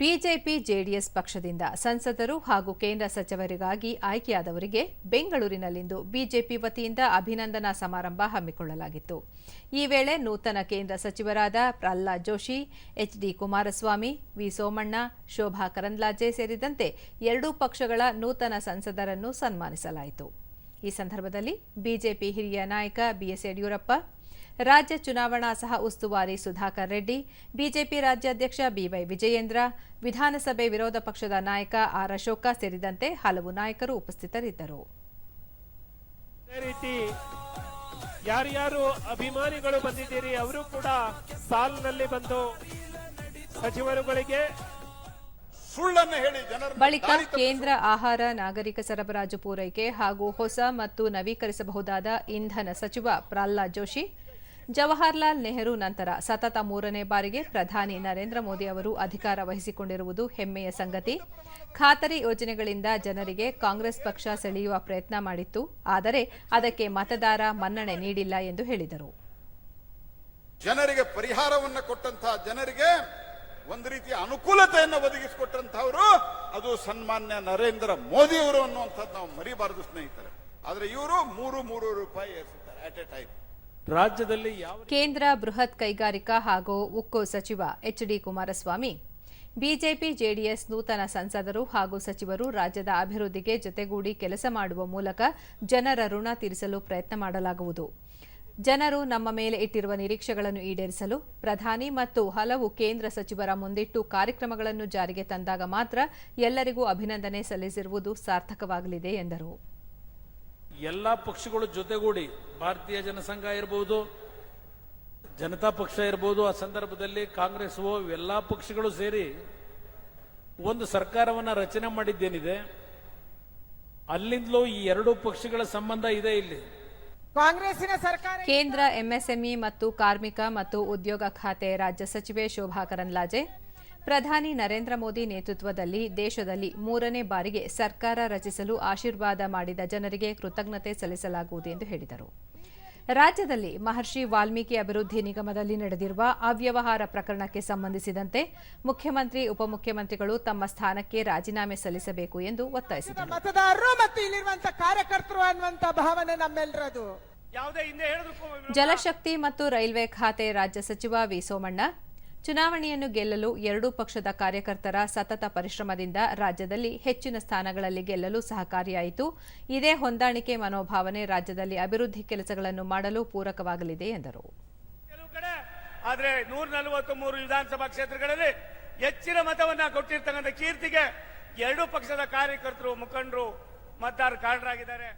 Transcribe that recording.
BJP JDS ಪಕ್ಷದಿಂದ ಸಂಸದರು ಹಾಗೂ ಕೇಂದ್ರ ಸಚಿವರಿಗಾಗಿ ಆಯ್ಕೆಯಾದವರಿಗೆ ಬೆಂಗಳೂರಿನಲ್ಲಿಂದು ಬಿಜೆಪಿ ವತಿಯಿಂದ ಅಭಿನಂದನಾ ಸಮಾರಂಭ ಹಮ್ಮಿಕೊಳ್ಳಲಾಗಿತ್ತು. ಈ ವೇಳೆ ನೂತನ ಕೇಂದ್ರ ಸಚಿವರಾದ Prahlad Joshi, H D Kumaraswamy, V Somanna, Shobha Karandlaje ಸೇರಿದಂತೆ ಎರಡೂ ಪಕ್ಷಗಳ ನೂತನ ಸಂಸದರನ್ನು ಸನ್ಮಾನಿಸಲಾಯಿತು. ಈ ಸಂದರ್ಭದಲ್ಲಿ ಬಿಜೆಪಿ ಹಿರಿಯ ನಾಯಕ ಬಿಎಸ್ ಯಡಿಯೂರಪ್ಪ ರಾಜ್ಯ ಚುನಾವಣಾ ಸಹ ಉಸ್ತುವಾರಿ ಸುಧಾಕರ್ ರೆಡ್ಡಿ ಬಿಜೆಪಿ ರಾಜ್ಯಾಧ್ಯಕ್ಷ ಬಿವೈ ವಿಜಯೇಂದ್ರ ವಿಧಾನಸಭೆ ವಿರೋಧ ಪಕ್ಷದ ನಾಯಕ ಆರ್ ಅಶೋಕ ಸೇರಿದಂತೆ ಹಲವು ನಾಯಕರು ಉಪಸ್ಥಿತರಿದ್ದರು. ಯಾರ್ಯಾರು ಅಭಿಮಾನಿಗಳು ಬಂದಿದ್ದೀರಿ ಅವರು ಕೂಡ ಸಾಲಿನಲ್ಲಿ ಬಂದು ಸಚಿವರುಗಳಿಗೆ ಬಳಿಕ ಕೇಂದ್ರ ಆಹಾರ ನಾಗರಿಕ ಸರಬರಾಜು ಪೂರೈಕೆ ಹಾಗೂ ಹೊಸ ಮತ್ತು ನವೀಕರಿಸಬಹುದಾದ ಇಂಧನ ಸಚಿವ ಪ್ರಹ್ಲಾದ್ ಜೋಶಿ ಜವಾಹರ್ಲಾಲ್ ನೆಹರು ನಂತರ ಸತತ ಮೂರನೇ ಬಾರಿಗೆ ಪ್ರಧಾನಿ ನರೇಂದ್ರ ಮೋದಿ ಅವರು ಅಧಿಕಾರ ವಹಿಸಿಕೊಂಡಿರುವುದು ಹೆಮ್ಮೆಯ ಸಂಗತಿ. ಖಾತರಿ ಯೋಜನೆಗಳಿಂದ ಜನರಿಗೆ ಕಾಂಗ್ರೆಸ್ ಪಕ್ಷ ಸೆಳೆಯುವ ಪ್ರಯತ್ನ ಮಾಡಿತ್ತು. ಆದರೆ ಅದಕ್ಕೆ ಮತದಾರ ಮನ್ನಣೆ ನೀಡಿಲ್ಲ ಎಂದು ಹೇಳಿದರು. ಜನರಿಗೆ ಪರಿಹಾರವನ್ನು ಕೊಟ್ಟಂತಹ ಜನರಿಗೆ ಒಂದು ರೀತಿಯ ಅನುಕೂಲತೆಯನ್ನು ಒದಗಿಸಿಕೊಟ್ಟಂತಹವರು ಅದು ಸನ್ಮಾನ್ಯ ನರೇಂದ್ರ ಮೋದಿ ಅವರು ಅನ್ನುವಂಥದ್ದು ನಾವು ಮರಿಬಾರದು ಸ್ನೇಹಿತರೆ. ಆದರೆ ಇವರು ಮೂರು ಮೂರು ರೂಪಾಯಿ ಏರಿಸಿದ್ದಾರೆ ಅಟ್ ಎ ಟೈಮ್ ರಾಜ್ಯದಲ್ಲಿ ಕೇಂದ್ರ ಬೃಹತ್ ಕೈಗಾರಿಕಾ ಹಾಗೂ ಉಕ್ಕು ಸಚಿವ ಎಚ್ಡಿ ಕುಮಾರಸ್ವಾಮಿ, ಬಿಜೆಪಿ, ಜೆಡಿಎಸ್ ನೂತನ ಸಂಸದರು ಹಾಗೂ ಸಚಿವರು ರಾಜ್ಯದ ಅಭಿವೃದ್ಧಿಗೆ ಜೊತೆಗೂಡಿ ಕೆಲಸ ಮಾಡುವ ಮೂಲಕ ಜನರ ಋಣ ತೀರಿಸಲು ಪ್ರಯತ್ನ ಮಾಡಲಾಗುವುದು. ಜನರು ನಮ್ಮ ಮೇಲೆ ಇಟ್ಟಿರುವ ನಿರೀಕ್ಷೆಗಳನ್ನು ಈಡೇರಿಸಲು ಪ್ರಧಾನಿ ಮತ್ತು ಹಲವು ಕೇಂದ್ರ ಸಚಿವರ ಮುಂದಿಟ್ಟು ಕಾರ್ಯಕ್ರಮಗಳನ್ನು ಜಾರಿಗೆ ತಂದಾಗ ಮಾತ್ರ ಎಲ್ಲರಿಗೂ ಅಭಿನಂದನೆ ಸಲ್ಲಿಸಿರುವುದು ಸಾರ್ಥಕವಾಗಲಿದೆ ಎಂದರು. ಎಲ್ಲ ಪಕ್ಷಗಳು ಜೊತೆಗೂಡಿ ಭಾರತೀಯ ಜನಸಂಘ ಇರಬಹುದು ಜನತಾ ಪಕ್ಷ ಇರಬಹುದು ಆ ಸಂದರ್ಭದಲ್ಲಿ ಕಾಂಗ್ರೆಸ್ ಎಲ್ಲ ಪಕ್ಷಗಳು ಸೇರಿ ಒಂದು ಸರ್ಕಾರವನ್ನ ರಚನೆ ಮಾಡಿದ್ದೇನಿದೆ. ಅಲ್ಲಿಂದಲೂ ಈ ಎರಡು ಪಕ್ಷಗಳ ಸಂಬಂಧ ಇದೆ ಇಲ್ಲಿ. ಕಾಂಗ್ರೆಸ್ಸಿನ ಸರ್ಕಾರ ಕೇಂದ್ರ ಎಂಎಸ್ಎಂಇ ಮತ್ತು ಕಾರ್ಮಿಕ ಮತ್ತು ಉದ್ಯೋಗ ಖಾತೆ ರಾಜ್ಯ ಸಚಿವೆ ಶೋಭಾ ಕರಂದ್ಲಾಜೆ ಪ್ರಧಾನಿ ನರೇಂದ್ರ ಮೋದಿ ನೇತೃತ್ವದಲ್ಲಿ ದೇಶದಲ್ಲಿ ಮೂರನೇ ಬಾರಿಗೆ ಸರ್ಕಾರ ರಚಿಸಲು ಆಶೀರ್ವಾದ ಮಾಡಿದ ಜನರಿಗೆ ಕೃತಜ್ಞತೆ ಸಲ್ಲಿಸಲಾಗುವುದು ಎಂದು ಹೇಳಿದರು. ರಾಜ್ಯದಲ್ಲಿ ಮಹರ್ಷಿ ವಾಲ್ಮೀಕಿ ಅಭಿವೃದ್ಧಿ ನಿಗಮದಲ್ಲಿ ನಡೆದಿರುವ ಅವ್ಯವಹಾರ ಪ್ರಕರಣಕ್ಕೆ ಸಂಬಂಧಿಸಿದಂತೆ ಮುಖ್ಯಮಂತ್ರಿ ಉಪಮುಖ್ಯಮಂತ್ರಿಗಳು ತಮ್ಮ ಸ್ಥಾನಕ್ಕೆ ರಾಜೀನಾಮೆ ಸಲ್ಲಿಸಬೇಕು ಎಂದು ಒತ್ತಾಯಿಸಿದರು. ಮತದಾರರು ಮತ್ತು ಇಲ್ಲಿರುವಂತಹ ಕಾರ್ಯಕರ್ತರು ಅನ್ನುವಂತ ಭಾವನೆ ನಮ್ಮೆಲ್ಲರದು ಯಾವುದೇ ಹಿಂದೆ ಹೇಳಿದ್ರು ಜಲಶಕ್ತಿ ಮತ್ತು ರೈಲ್ವೆ ಖಾತೆ ರಾಜ್ಯ ಸಚಿವ ವಿ ಸೋಮಣ್ಣ ಚುನಾವಣೆಯನ್ನು ಗೆಲ್ಲಲು ಎರಡೂ ಪಕ್ಷದ ಕಾರ್ಯಕರ್ತರ ಸತತ ಪರಿಶ್ರಮದಿಂದ ರಾಜ್ಯದಲ್ಲಿ ಹೆಚ್ಚಿನ ಸ್ಥಾನಗಳಲ್ಲಿ ಗೆಲ್ಲಲು ಸಹಕಾರಿಯಾಯಿತು. ಇದೇ ಹೊಂದಾಣಿಕೆ ಮನೋಭಾವನೆ ರಾಜ್ಯದಲ್ಲಿ ಅಭಿವೃದ್ಧಿ ಕೆಲಸಗಳನ್ನು ಮಾಡಲು ಪೂರಕವಾಗಲಿದೆ, ಎಂದರು. ಆದರೆ ನೂರ ನಲವತ್ತು ಮೂರು ವಿಧಾನಸಭಾ ಕ್ಷೇತ್ರಗಳಲ್ಲಿ ಹೆಚ್ಚಿನ ಮತವನ್ನ ಕೊಟ್ಟಿರ್ತಕ್ಕಂಥ ಕೀರ್ತಿಗೆ ಎರಡೂ ಪಕ್ಷದ ಕಾರ್ಯಕರ್ತರು, ಮುಖಂಡರು ಮತದಾರ ಕಾರಣರಾಗಿದ್ದಾರೆ.